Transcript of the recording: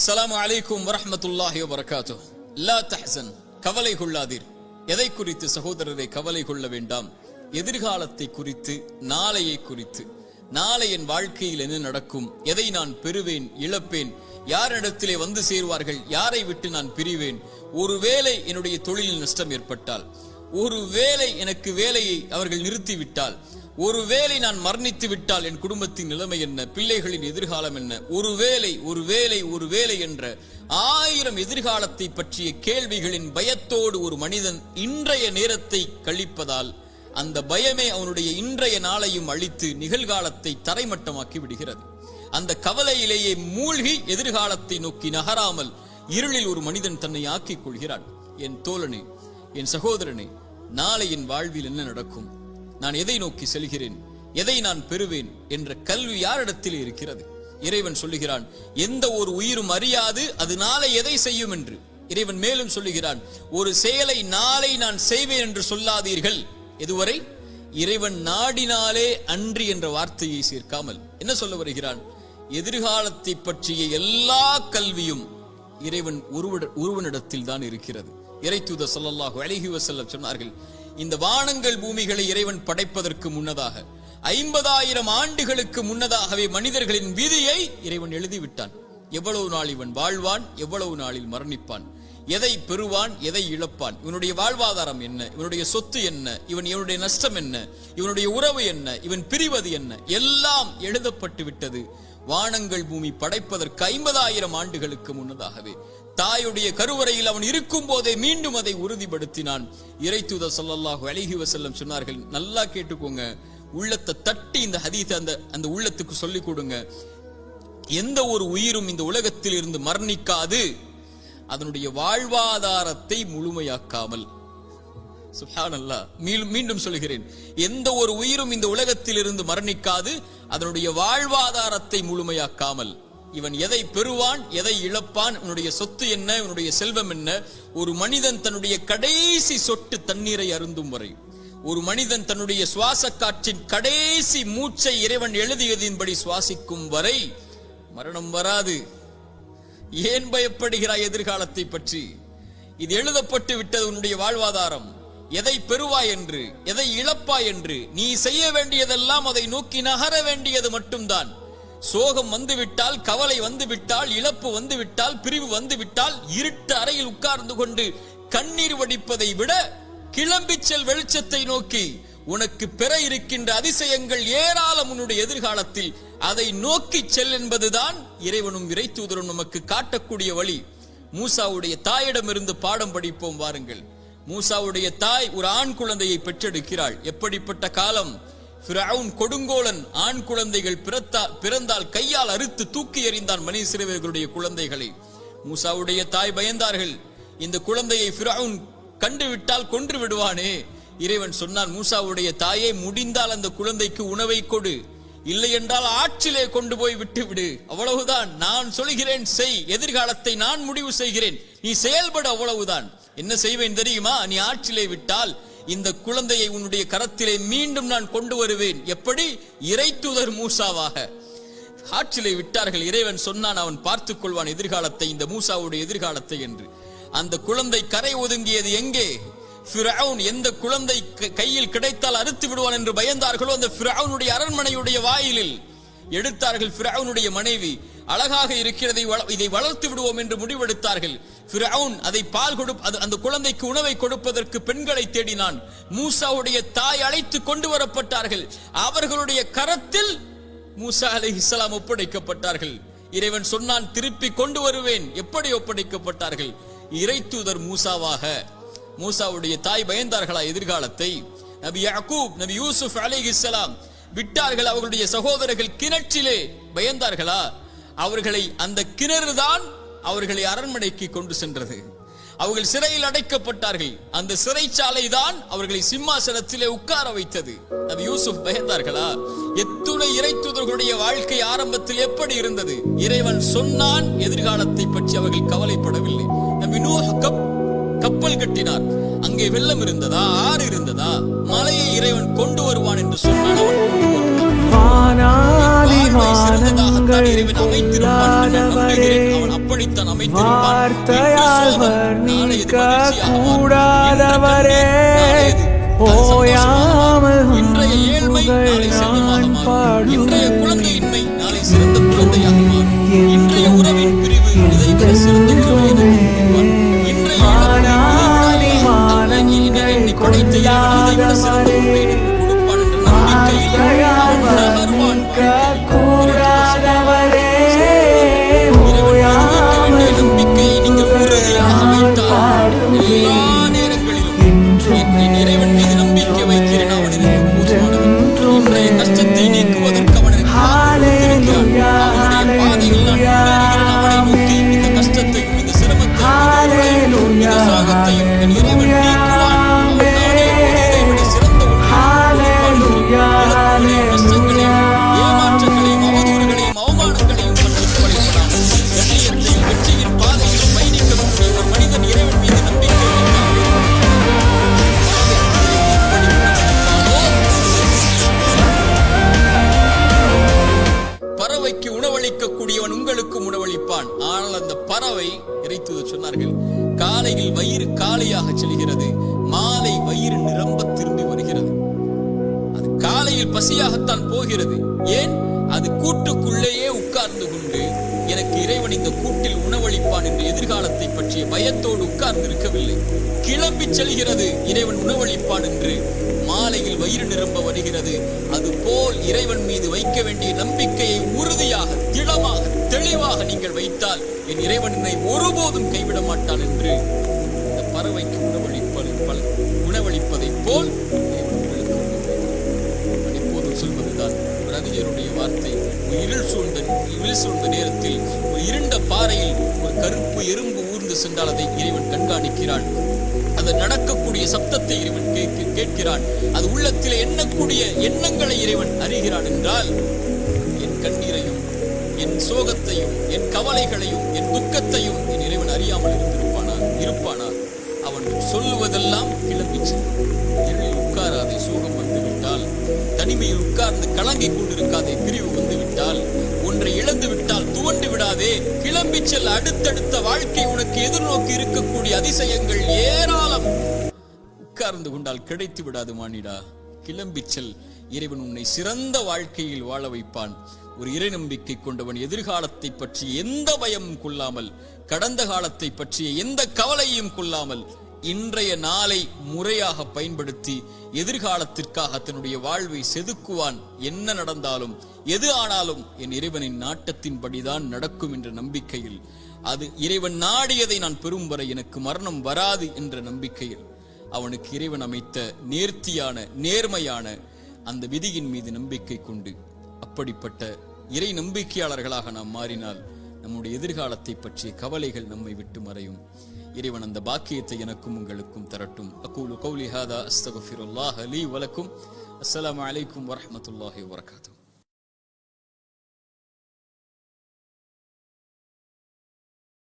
அஸ்லாம் அலைக்கும் வரமத்துல்லாஹி வபரகாத்து லா தஹசன் கவலை கொள்ளாதீர். எதை குறித்து சகோதரரை கவலை கொள்ள வேண்டாம்? எதிர்காலத்தை குறித்து நாளையை குறித்து. நாளை என் வாழ்க்கையில் என்ன நடக்கும்? எதை நான் பெறுவேன் இழப்பேன்? யாரிடத்திலே வந்து சேருவார்கள்? யாரை விட்டு நான் பிரிவேன்? ஒருவேளை என்னுடைய தொழிலில் நஷ்டம் ஏற்பட்டால் ஒருவேளை எனக்கு வேலையை அவர்கள் நிறுத்திவிட்டால் ஒருவேளை நான் மரணித்து விட்டால் என் குடும்பத்தின் நிலைமை என்ன? பிள்ளைகளின் எதிர்காலம் என்ன? ஒருவேளை ஒருவேளை ஒருவேளை என்ற ஆயிரம் எதிர்காலத்தை பற்றிய கேள்விகளின் பயத்தோடு ஒரு மனிதன் இன்றைய நேரத்தை கழிப்பதால் அந்த பயமே அவனுடைய இன்றைய நாளையும் அழித்து நிகழ்காலத்தை தரைமட்டமாக்கி விடுகிறது. அந்த கவலையிலேயே மூழ்கி எதிர்காலத்தை நோக்கி நகராமல் இருளில் ஒரு மனிதன் தன்னை ஆக்கிக் கொள்கிறான். என் தோழனே என் சகோதரனே நாளை என் வாழ்வில் என்ன நடக்கும்? நான் எதை நோக்கி செல்கிறேன்? எதை நான் பெறுவேன்? என்ற கல்வி யாரிடத்தில் இருக்கிறது? இறைவன் சொல்லுகிறான் எந்த ஒரு உயிரும் அறியாது அது நாளை எதை செய்யும் என்று. இறைவன் மேலும் சொல்லுகிறான் ஒரு செயலை நாளை நான் செய்வேன் என்று சொல்லாதீர்கள். எதுவரை? இறைவன் நாடினாலே அன்றி என்ற வார்த்தையை சேர்க்காமல். என்ன சொல்ல வருகிறான்? எதிர்காலத்தை பற்றிய எல்லா கல்வியும் இறைவன் ஒருவனிடத்தில் தான் இருக்கிறது. இறைத்தூத சொல்லல்லாஹு அழகி வசல்லம் சொன்னார்கள் இந்த வானங்கள் பூமிகளை இறைவன் படைப்பதற்கு முன்னதாக ஐம்பதாயிரம் ஆண்டுகளுக்கு முன்னதாகவே மனிதர்களின் விதியை இறைவன் எழுதிவிட்டான். எவ்வளவு நாள் இவன் வாழ்வான் எவ்வளவு நாளில் மரணிப்பான்? எதை பெறுவான் எதை இழப்பான்? இவனுடைய வாழ்வாதாரம் என்ன? இவனுடைய சொத்து என்ன? இவன் இவனுடைய நஷ்டம் என்ன? இவனுடைய உறவு என்ன? இவன் பிரிவது என்ன? எல்லாம் எழுதப்பட்டு விட்டது வானங்கள் பூமி படைப்பதற்கு ஐம்பதாயிரம் ஆண்டுகளுக்கு முன்னதாகவே. தாயுடைய கருவறையில் அவன் இருக்கும் போதே மீண்டும் அதை உறுதிப்படுத்தினான். இறைத்தூத சொல்லல்லாஹு அழகி வசல்லம் சொன்னார்கள் நல்லா கேட்டுக்கோங்க. உள்ளத்தை தட்டி இந்த ஹதீத்தை அந்த அந்த உள்ளத்துக்கு சொல்லிக் கொடுங்க. எந்த ஒரு உயிரும் இந்த உலகத்தில் இருந்து மரணிக்காது. அதனுடைய வாழ்வாதாரத்தை முழுமையாக்காமல். சுஹானல்லா மீண்டும் சொல்கிறேன். எந்த ஒரு உயிரும் இந்த உலகத்தில் இருந்து மரணிக்காது அதனுடைய வாழ்வாதாரத்தை முழுமையாக்காமல். இவன் எதை பெறுவான் எதை இழப்பான் இவனுடைய சொத்து என்ன இவனுடைய செல்வம் என்ன ஒரு மனிதன் தன்னுடைய கடைசி சொட்டு தண்ணீரை அருந்தும் வரை. ஒரு மனிதன் தன்னுடைய சுவாச காற்றின் கடைசி மூச்சை இறைவன் எழுதியதின்படி சுவாசிக்கும் வரை மரணம் வராது. ஏன் பயப்படுகிறாய் எதிர்காலத்தை பற்றி? இது எழுதப்பட்டு விட்டது உன்னுடைய வாழ்வாதாரம். எதை பெறுவாய் என்று எதை இழப்பாய் என்று நீ செய்ய வேண்டியதெல்லாம் அதை நோக்கி நகர வேண்டியது மட்டும்தான். சோகம் வந்துவிட்டால் கவலை வந்துவிட்டால் இழப்பு வந்துவிட்டால் பிரிவு வந்துவிட்டால் இருட்டு அறையில் உட்கார்ந்து கொண்டு கண்ணீர் வடிப்பதை விட கிளம்பி செல் வெளிச்சத்தை நோக்கி உனக்கு பெற இருக்கின்ற அதிசயங்கள் ஏராளம் உன்னுடைய எதிர்காலத்தில். அதை நோக்கி செல் என்பதுதான் இறைவனும் இறை தூதரும் நமக்கு காட்டக்கூடிய வழி. மூசாவுடைய தாயிடமிருந்து பாடம் படிப்போம் வாருங்கள். மூசாவுடைய தாய் ஒரு ஆண் குழந்தையை பெற்றெடுக்கிறாள். எப்படிப்பட்ட காலம்? கொடுங்கோலன் ஆண் குழந்தைகள் பிறந்தால் கையால் அறுத்து தூக்கி எறிந்தான் மணி சிறுவர்களுடைய குழந்தைகளை. மூசாவுடைய தாய் பயந்தார்கள். இந்த குழந்தையை பிரவுன் கண்டுவிட்டால் கொன்று விடுவானே. இறைவன் சொன்னான் மூசாவுடைய தாயே முடிந்தால் அந்த குழந்தைக்கு உணவை கொடு. இல்லை என்றால் ஆற்றிலே கொண்டு போய் விட்டு விடு. அவ்வளவுதான். நான் சொல்கிறேன் செய். எதிர்காலத்தை நான் முடிவு செய்கிறேன். நீ செயல்பட அவ்வளவுதான். என்ன செய்வேன் தெரியுமா? நீ ஆற்றிலே விட்டால் இந்த குழந்தையை உன்னுடைய கரத்திலே மீண்டும் நான் கொண்டு வருவேன். எப்படி? இறைத்துதர் மூசாவாக. ஆற்றிலே விட்டார்கள். இறைவன் சொன்னான் அவன் பார்த்துக் கொள்வான் எதிர்காலத்தை இந்த மூசாவுடைய எதிர்காலத்தை என்று. அந்த குழந்தை கரை ஒதுங்கியது எங்கே? எந்த குழந்தை கையில் கிடைத்தால் அறுத்து விடுவான் என்று பயந்தார்களோ அந்த ஃபிரவுனுடைய அரண்மனையுடைய வாயிலில். எடுத்தார்கள் ஃபிரவுனுடைய மனைவி. அழகாக இருக்கிறதை இதை வளர்த்து விடுவோம் என்று முடிவெடுத்தார்கள். பிரவுன் அதை பால் கொடு அந்த குழந்தைக்கு உணவை கொடுப்பதற்கு பெண்களை தேடினான். மூசாவுடைய தாய் அழைத்து கொண்டு வரப்பட்டார்கள். அவர்களுடைய கரத்தில் மூசா அலை இஸ்லாம் ஒப்படைக்கப்பட்டார்கள். இறைவன் சொன்னான் திருப்பி கொண்டு வருவேன். எப்படி ஒப்படைக்கப்பட்டார்கள்? இறை தூதர் மூசாவாக. மூசாவுடைய தாய் பயந்தார்களா எதிர்காலத்தை? நபி யாக்கூப் நபி யூசுப் அலைஹிஸ்ஸலாம் விட்டார்கள் அவர்களுடைய சகோதரர்கள் கிணற்றிலே. பயந்தார்களா? அவர்களை அந்த கிணறு தான் அவர்களை அரண்மனைக்கு கொண்டு சென்றது. அவர்கள் சிறையில் அடைக்கப்பட்டார்கள். அந்த சிறைச்சாலை தான் அவர்களை சிம்மாசனத்திலே உட்கார வைத்தது. அது யூசுப் பயந்தார்களா? எத்துணை இறைத்துதர்களுடைய வாழ்க்கை ஆரம்பத்தில் எப்படி இருந்தது? இறைவன் சொன்னான் எதிர்காலத்தை பற்றி அவர்கள் கவலைப்படவில்லை. நம்பி நூஹ் கப்பல் கட்டினார். அங்கே வெள்ளம் இருந்ததா? ஆறு இருந்ததா? மலையை இறைவன் கொண்டு வருவான் என்று சொன்னான் அவன். கூடாதவரே ஓயாமல். இன்றைய ஏழ்மை நாளை செல்வமாக நான் மாறும் இன்றைய. குழந்தையின்மை நாளை சிறந்த குழந்தையாக அந்த இறைத்து சொன்னார்கள். காலையில் வயிறு காலியாக செல்கிறது. மாலை வயிறு நிரம்ப திரும்பி வருகிறது. அது காலையில் பசியாகத்தான் போகிறது. ஏன்? அது கூட்டுக்குள்ளேயே உட்கார்ந்து கொண்டு எனக்கு இறைவன் இந்த கூட்டில் உணவளிப்பான் என்று எதிர்காலத்தை பற்றிய பயத்தோடு உட்கார்ந்து இருக்கவில்லை கிளம்பி செல்கிறது இறைவன் உணவளிப்பான் என்று. மாலையில் வயிறு நிரம்ப வருகிறது. அதுபோல் இறைவன் மீது வைக்க வேண்டிய நம்பிக்கையை உறுதியாக திடமாக தெளிவாக நீங்கள் வைத்தால் என் இறைவன் என்னை ஒருபோதும் கைவிட மாட்டான் என்று ஒரு இருள் சூழ்ந்த இருள் சூழ்ந்த நேரத்தில் ஒரு இருண்ட பாறையில் ஒரு கருப்பு எறும்பு ஊர்ந்து சென்றால் அதை இறைவன் கண்காணிக்கிறான் அது நடக்கக்கூடிய சப்தத்தை இறைவன் கேட்க கேட்கிறான். அது உள்ளத்திலே எண்ணக்கூடிய எண்ணங்களை இறைவன் அறிகிறான் என்றால் என் கண்ணீரையும் என் சோகத்தையும் என் கவலைகளையும் என் துக்கத்தையும் என் இறைவன் அறியாமல் இருந்திருப்பானா இருப்பானா? அவன் சொல்லுவதெல்லாம் கிளம்பி செல்லும் இருளில் உட்காராதே சோகம் வந்துவிட்டால் தனிமையில் உட்கார்ந்து கலங்கி கொண்டிருக்காதே பிரிவு வந்துவிட்டால் ஒன்றை இழந்து விட்டால் துவண்டு விடாதே கிளம்பி செல்ல அடுத்தடுத்த வாழ்க்கை உனக்கு எதிர்நோக்கி இருக்கக்கூடிய அதிசயங்கள் ஏராளம். உட்கார்ந்து கொண்டால் கிடைத்து விடாது மானிடா. கிளம்பிச் செல் இறைவன் உன்னை சிறந்த வாழ்க்கையில் வாழ வைப்பான். ஒரு இறை நம்பிக்கை கொண்டவன் எதிர்காலத்தை பற்றி எந்த பயமும் கொள்ளாமல் கடந்த காலத்தை பற்றிய எந்த கவலையும் கொள்ளாமல் இன்றைய நாளை முறையாக பயன்படுத்தி எதிர்காலத்திற்காக தன்னுடைய வாழ்வை செதுக்குவான். என்ன நடந்தாலும் எது ஆனாலும் என் இறைவனின் நாட்டத்தின்படிதான் நடக்கும் என்ற நம்பிக்கையில் அது இறைவன் நாடியதை நான் பெறும் வரை எனக்கு மரணம் வராது என்ற நம்பிக்கையில் அவனுக்கு இறைவன் அமைத்த நேர்த்தியான நேர்மையான அந்த விதியின் மீது நம்பிக்கை கொண்டு அப்படிப்பட்ட இறை நம்பிக்கையாளர்களாக நாம் மாறினால் நம்முடைய எதிர்காலத்தை பற்றிய கவலைகள் நம்மை விட்டு மறையும். இறைவன் அந்த பாக்கியத்தை எனக்கும் உங்களுக்கும் தரட்டும். அக்கூலு கௌலி ஹாதா அஸ்தகுஃபிருல்லாஹ் வலக்கும். அஸ்லாம் அலைக்கும் வரமத்துல்லாஹி வபரகாத்துஹு.